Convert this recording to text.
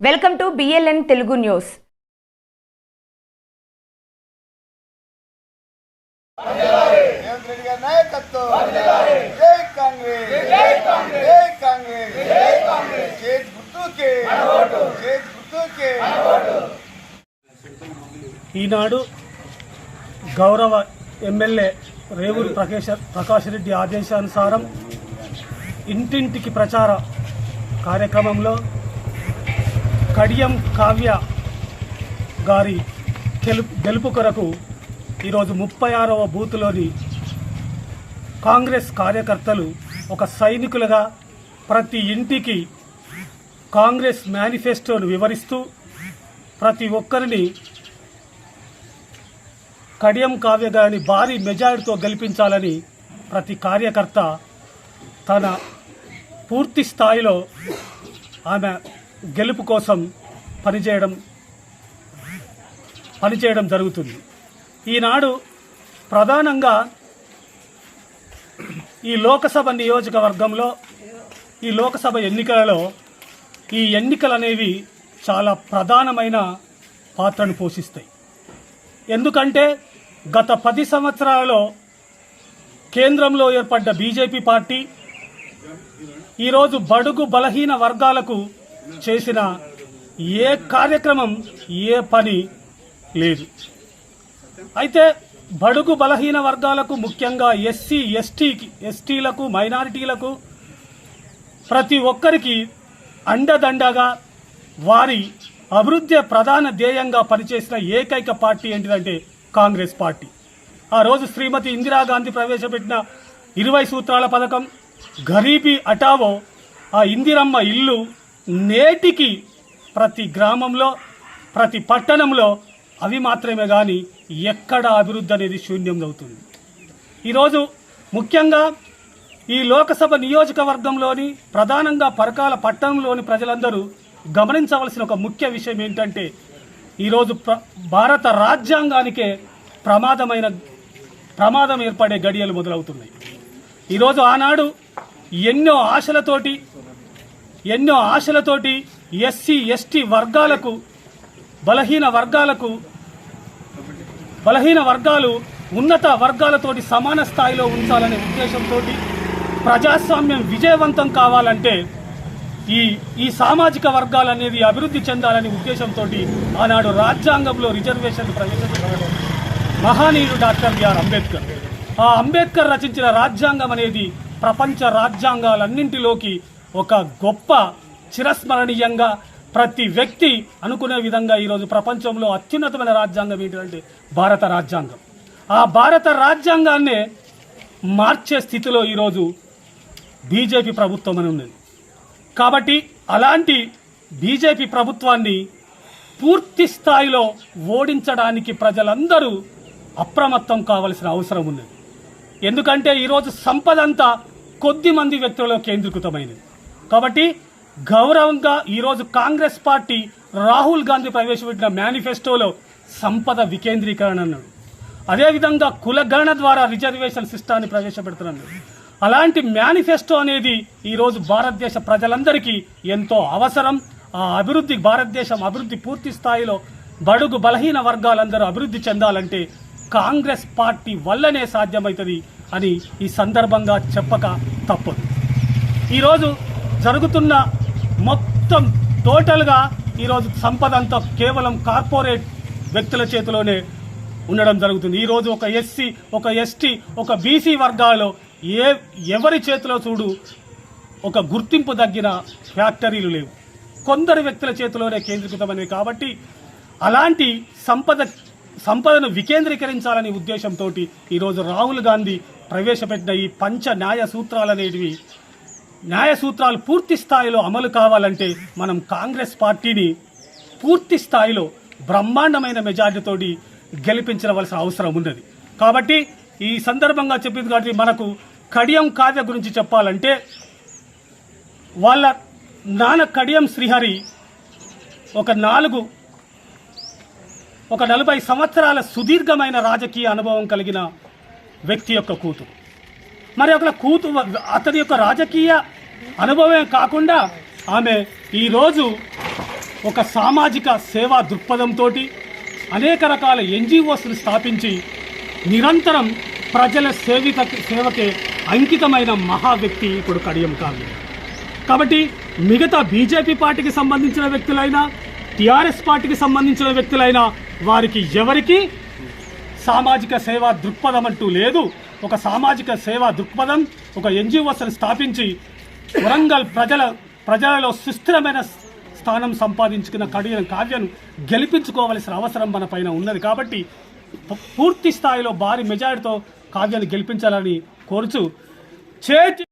Welcome to BLN Telugu news ఈనాడు గౌరవ MLA Revuri ప్రకేశ ప్రకాష్ రెడ్డి ఆదేశానుసారం ఇంటింటికి ప్రచార కార్యక్రమంలో కడియం కావ్య గారి గెలుపు గెలుపు కొరకు ఈరోజు ముప్పై ఆరవ బూత్లోని కాంగ్రెస్ కార్యకర్తలు ఒక సైనికులుగా ప్రతి ఇంటికి కాంగ్రెస్ మేనిఫెస్టోను వివరిస్తూ ప్రతి ఒక్కరిని కడియం కావ్య గారిని భారీ మెజారిటీతో గెలిపించాలని ప్రతి కార్యకర్త తన పూర్తి స్థాయిలో ఆమె గెలుపు కోసం పనిచేయడం పనిచేయడం జరుగుతుంది. ఈనాడు ప్రధానంగా ఈ లోకసభ నియోజకవర్గంలో ఈ లోకసభ ఎన్నికలలో ఈ ఎన్నికలు అనేవి చాలా ప్రధానమైన పాత్రను పోషిస్తాయి. ఎందుకంటే గత పది సంవత్సరాలలో కేంద్రంలో ఏర్పడ్డ బీజేపీ పార్టీ ఈరోజు బడుగు బలహీన వర్గాలకు చేసిన ఏ కార్యక్రమం ఏ పని లేదు. అయితే బడుగు బలహీన వర్గాలకు ముఖ్యంగా ఎస్సీ ఎస్టీకి ఎస్టీలకు మైనారిటీలకు ప్రతి ఒక్కరికి అండదండగా వారి అభివృద్ధి ప్రధాన ధ్యేయంగా పనిచేసిన ఏకైక పార్టీ ఏంటిదంటే కాంగ్రెస్ పార్టీ. ఆ రోజు శ్రీమతి ఇందిరాగాంధీ ప్రవేశపెట్టిన ఇరవై సూత్రాల పథకం గరీబీ అటావో ఆ ఇందిరమ్మ ఇల్లు నేటికి ప్రతి గ్రామంలో ప్రతి పట్టణంలో అవి మాత్రమే కానీ ఎక్కడ అభివృద్ధి అనేది శూన్యం అవుతుంది. ఈరోజు ముఖ్యంగా ఈ లోకసభ నియోజకవర్గంలోని ప్రధానంగా పరకాల పట్టణంలోని ప్రజలందరూ గమనించవలసిన ఒక ముఖ్య విషయం ఏంటంటే ఈరోజు ప్ర భారత రాజ్యాంగానికే ప్రమాదమైన ప్రమాదం ఏర్పడే గడియలు మొదలవుతున్నాయి. ఈరోజు ఆనాడు ఎన్నో ఆశలతోటి ఎన్నో ఆశలతోటి ఎస్సీ ఎస్టీ వర్గాలకు బలహీన వర్గాలకు బలహీన వర్గాలు ఉన్నత వర్గాలతోటి సమాన స్థాయిలో ఉంచాలనే ఉద్దేశంతో ప్రజాస్వామ్యం విజయవంతం కావాలంటే ఈ ఈ సామాజిక వర్గాలు అనేది అభివృద్ధి చెందాలనే ఉద్దేశంతో ఆనాడు రాజ్యాంగంలో రిజర్వేషన్ ప్రవేశపెట్టడం మహానీయుడు డాక్టర్ బిఆర్ అంబేద్కర్. ఆ అంబేద్కర్ రచించిన రాజ్యాంగం అనేది ప్రపంచ రాజ్యాంగాలన్నింటిలోకి ఒక గొప్ప చిరస్మరణీయంగా ప్రతి వ్యక్తి అనుకునే విధంగా ఈరోజు ప్రపంచంలో అత్యున్నతమైన రాజ్యాంగం ఏంటంటే భారత రాజ్యాంగం. ఆ భారత రాజ్యాంగాన్నే మార్చే స్థితిలో ఈరోజు బీజేపీ ప్రభుత్వం అని ఉన్నది. కాబట్టి అలాంటి బీజేపీ ప్రభుత్వాన్ని పూర్తి స్థాయిలో ఓడించడానికి ప్రజలందరూ అప్రమత్తం కావలసిన అవసరం ఉన్నది. ఎందుకంటే ఈరోజు సంపద అంతా కొద్ది మంది వ్యక్తులలో కేంద్రీకృతమైనది. కాబట్టి గౌరవంగా ఈరోజు కాంగ్రెస్ పార్టీ రాహుల్ గాంధీ ప్రవేశపెట్టిన మేనిఫెస్టోలో సంపద వికేంద్రీకరణ అన్నాడు అదేవిధంగా కులగణన ద్వారా రిజర్వేషన్ సిస్టాన్ని ప్రవేశపెడుతున్నాడు అలాంటి మేనిఫెస్టో అనేది ఈరోజు భారతదేశ ప్రజలందరికీ ఎంతో అవసరం. ఆ అభివృద్ధి భారతదేశం అభివృద్ధి పూర్తి స్థాయిలో బడుగు బలహీన వర్గాలందరూ అభివృద్ధి చెందాలంటే కాంగ్రెస్ పార్టీ వల్లనే సాధ్యమవుతుంది అని ఈ సందర్భంగా చెప్పక తప్పదు. ఈరోజు జరుగుతున్న మొత్తం టోటల్గా ఈరోజు సంపద అంతా కేవలం కార్పొరేట్ వ్యక్తుల చేతిలోనే ఉండడం జరుగుతుంది. ఈరోజు ఒక ఎస్సీ ఒక ఎస్టీ ఒక బీసీ వర్గాల్లో ఏ ఎవరి చేతిలో చూడు ఒక గుర్తింపు తగ్గిన ఫ్యాక్టరీలు లేవు. కొందరు వ్యక్తుల చేతిలోనే కేంద్రీకృతమైనవి కాబట్టి అలాంటి సంపద సంపదను వికేంద్రీకరించాలనే ఉద్దేశంతో ఈరోజు రాహుల్ గాంధీ ప్రవేశపెట్టిన ఈ పంచ న్యాయ సూత్రాలనేటివి న్యాయ సూత్రాలు పూర్తి స్థాయిలో అమలు కావాలంటే మనం కాంగ్రెస్ పార్టీని పూర్తి స్థాయిలో బ్రహ్మాండమైన మెజార్టీతోటి గెలిపించవలసిన అవసరం ఉన్నది. కాబట్టి ఈ సందర్భంగా చెప్పింది కాబట్టి మనకు కడియం కావ్య గురించి చెప్పాలంటే వాళ్ళ నాన్న కడియం శ్రీహరి ఒక నాలుగు ఒక నలభై సంవత్సరాల సుదీర్ఘమైన రాజకీయ అనుభవం కలిగిన వ్యక్తి యొక్క కూతురు. మరి ఒక కూతు అతని యొక్క రాజకీయ అనుభవమే కాకుండా ఆమె ఈరోజు ఒక సామాజిక సేవా దృక్పథంతో అనేక రకాల ఎన్జిఓస్ను స్థాపించి నిరంతరం ప్రజల సేవిక సేవకే అంకితమైన మహా వ్యక్తి ఇప్పుడు కడియం కావ్య కాబట్టి మిగతా బీజేపీ పార్టీకి సంబంధించిన వ్యక్తులైనా టీఆర్ఎస్ పార్టీకి సంబంధించిన వ్యక్తులైనా వారికి ఎవరికి సామాజిక సేవా దృక్పథం అంటూ లేదు. ఒక సామాజిక సేవా దృక్పథం ఒక ఎన్జిఓస్ని స్థాపించి వరంగల్ ప్రజల ప్రజలలో సుస్థిరమైన స్థానం సంపాదించుకున్న కఠిన కావ్యను గెలిపించుకోవలసిన అవసరం మన పైన ఉన్నది. కాబట్టి పూర్తి స్థాయిలో భారీ మెజారిటీతో కావ్యాన్ని గెలిపించాలని కోరుచు చేతి